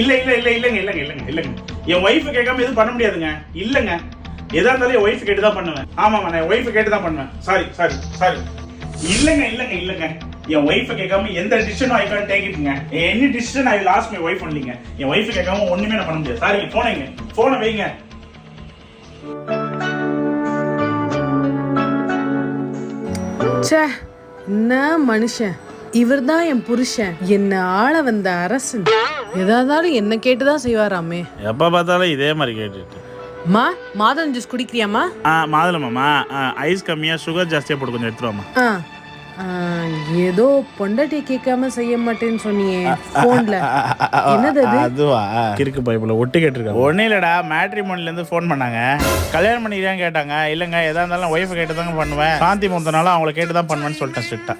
இல்ல இல்ல இல்ல இல்லங்க இல்லங்க இல்லங்க இல்லங்க. என் ஒய்ஃப் கேட்காம எதுவும் பண்ண முடியாதுங்க. இல்லங்க. எதா இருந்தாலும் என் ஒய்ஃப் கேட்டு தான் பண்ணுவேன். ஆமாமா நான் ஒய்ஃப் கேட்டு தான் பண்ணுவேன். சாரி சாரி சாரி இல்லங்க இல்லங்க இல்லங்க. என் ஒய்ஃப் கேட்காம எந்த டிசிஷனும் I Khan take இட்ங்க any decision I lost my wife ஒன்லிங்க என் ஒய்ஃப் கேட்காம ஒண்ணுமே நான் பண்ண முடியாது. சாரி போனேங்க போனை வைங்க. ச்சே என்ன மனுஷன்? இவர்தான் என் புருஷன். என்ன ஆள வந்த அரசன். எதாதாலும் என்ன கேட்டுதான் செய்வாராமே. எப்போ பார்த்தாலும் இதே மாதிரி கேட்டுட்டு. மா மாதுளம் ஜூஸ் குடிக்கிறியாமா ஆ மாதுளமாம்மா. ஐஸ் கம்மியாக சுகர் ஜாஸ்தியாக போட்டு கொஞ்சம் எடுத்துருவாமா ஏதோ பொண்டாட்டி கேட்காம செய்ய மாட்டேன்னு சொன்னியே போன்ல என்னது அது? அதுவா? கிறுக்கு பைப்பில் ஒட்டு கேட்டிருக்காங்க. ஒன்றும் இல்லைடா மேட்ரிமோனிலேருந்து ஃபோன் பண்ணாங்க. கல்யாணம் பண்ணிக்கிறேன் கேட்டாங்க. இல்லைங்க எதா இருந்தாலும் ஒய்ஃபை கேட்டு தாங்க பண்ணுவேன். சாந்தி முகத்தினால அவங்கள கேட்டு தான் பண்ணுவேன்னு சொல்லிட்டேன் ஸ்ட்ரிக்டாக